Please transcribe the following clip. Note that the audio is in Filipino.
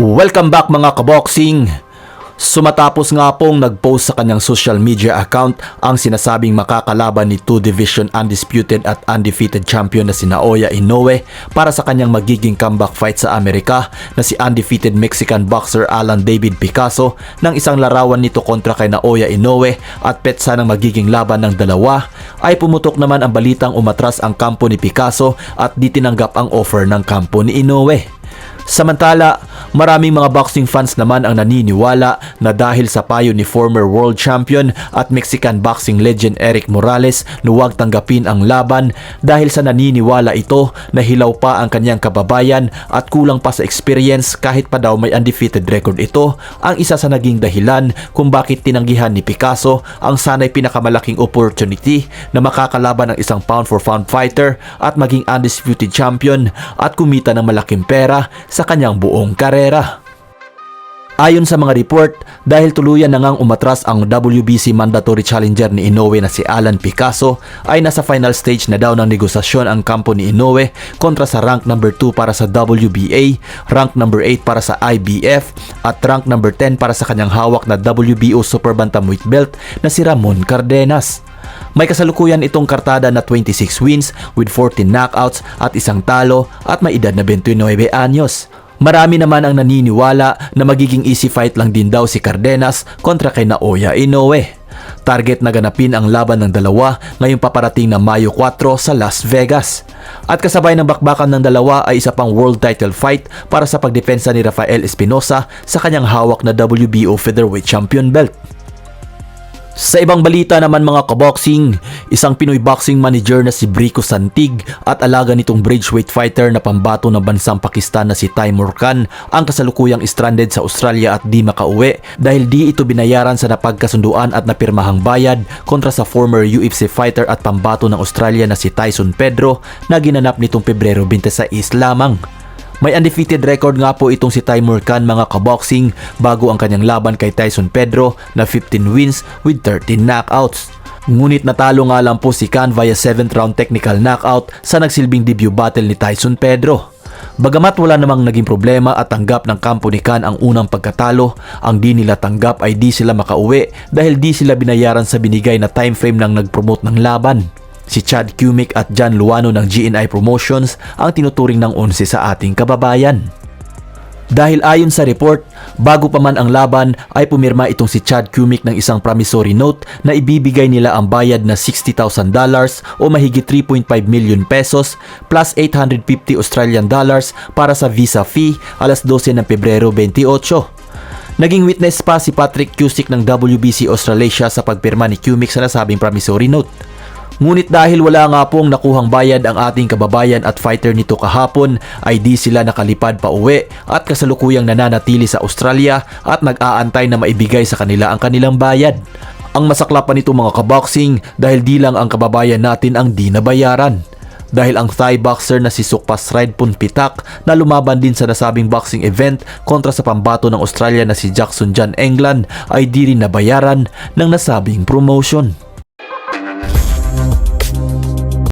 Welcome back mga kaboxing! Sumatapos nga pong nag-post sa kanyang social media account ang sinasabing makakalaban ni 2 Division Undisputed at Undefeated Champion na si Naoya Inoue para sa kanyang magiging comeback fight sa Amerika na si undefeated Mexican boxer Alan David Picasso ng isang larawan nito kontra kay Naoya Inoue at petsa ng magiging laban ng dalawa ay pumutok naman ang balitang umatras ang kampo ni Picasso at di tinanggap ang offer ng kampo ni Inoue. Samantala, maraming mga boxing fans naman ang naniniwala na dahil sa payo ni former world champion at Mexican boxing legend Eric Morales na huwag tanggapin ang laban dahil sa naniniwala ito na hilaw pa ang kanyang kababayan at kulang pa sa experience kahit pa daw may undefeated record ito ang isa sa naging dahilan kung bakit tinanggihan ni Picasso ang sanay pinakamalaking opportunity na makakalaban ng isang pound for pound fighter at maging undisputed champion at kumita ng malaking pera sa kanyang buong karera. Ayon sa mga report, dahil tuluyan na ngang umatras ang WBC mandatory challenger ni Inoue na si Alan Picasso, ay nasa final stage na daw ng negosasyon ang kampo ni Inoue kontra sa rank number 2 para sa WBA, rank number 8 para sa IBF, at rank number 10 para sa kanyang hawak na WBO Super Bantamweight belt na si Ramon Cardenas. May kasalukuyan itong kartada na 26 wins with 14 knockouts at isang talo at may edad na 29 anyos. Marami naman ang naniniwala na magiging easy fight lang din daw si Cardenas kontra kay Naoya Inoue. Target na ganapin ang laban ng dalawa ngayong paparating na Mayo 4 sa Las Vegas. At kasabay ng bakbakan ng dalawa ay isa pang world title fight para sa pagdepensa ni Rafael Espinosa sa kanyang hawak na WBO featherweight champion belt. Sa ibang balita naman mga kaboxing, isang Pinoy boxing manager na si Brico Santig at alaga nitong bridgeweight fighter na pambato ng bansang Pakistan na si Taimur Khan ang kasalukuyang stranded sa Australia at di makauwi dahil di ito binayaran sa napagkasunduan at napirmahang bayad kontra sa former UFC fighter at pambato ng Australia na si Tyson Pedro na ginanap nitong Pebrero 26 lamang. May undefeated record nga po itong si Timur Khan mga kaboxing bago ang kanyang laban kay Tyson Pedro na 15 wins with 13 knockouts. Ngunit natalo nga lang po si Khan via 7th round technical knockout sa nagsilbing debut battle ni Tyson Pedro. Bagamat wala namang naging problema at tanggap ng kampo ni Khan ang unang pagkatalo, ang di nila tanggap ay di sila makauwi dahil di sila binayaran sa binigay na time frame ng nag-promote ng laban. Si Chad Cumic at John Luano ng GNI Promotions ang tinuturing ng 11 sa ating kababayan. Dahil ayon sa report, bago pa man ang laban ay pumirma itong si Chad Cumic ng isang promissory note na ibibigay nila ang bayad na $60,000 o mahigit 3.5 million pesos plus 850 Australian dollars para sa visa fee alas 12 ng Pebrero 28. Naging witness pa si Patrick Cusick ng WBC Australasia sa pagpirma ni Cumic sa nasabing promissory note. Ngunit dahil wala nga pong nakuhang bayad ang ating kababayan at fighter nito kahapon ay di sila nakalipad pa uwi at kasalukuyang nananatili sa Australia at nag-aantay na maibigay sa kanila ang kanilang bayad. Ang masaklap pa nito mga kaboxing dahil di lang ang kababayan natin ang di nabayaran. Dahil ang Thai boxer na si Sukpas Ride Punpitak na lumaban din sa nasabing boxing event kontra sa pambato ng Australia na si Jackson John England ay di rin nabayaran ng nasabing promotion.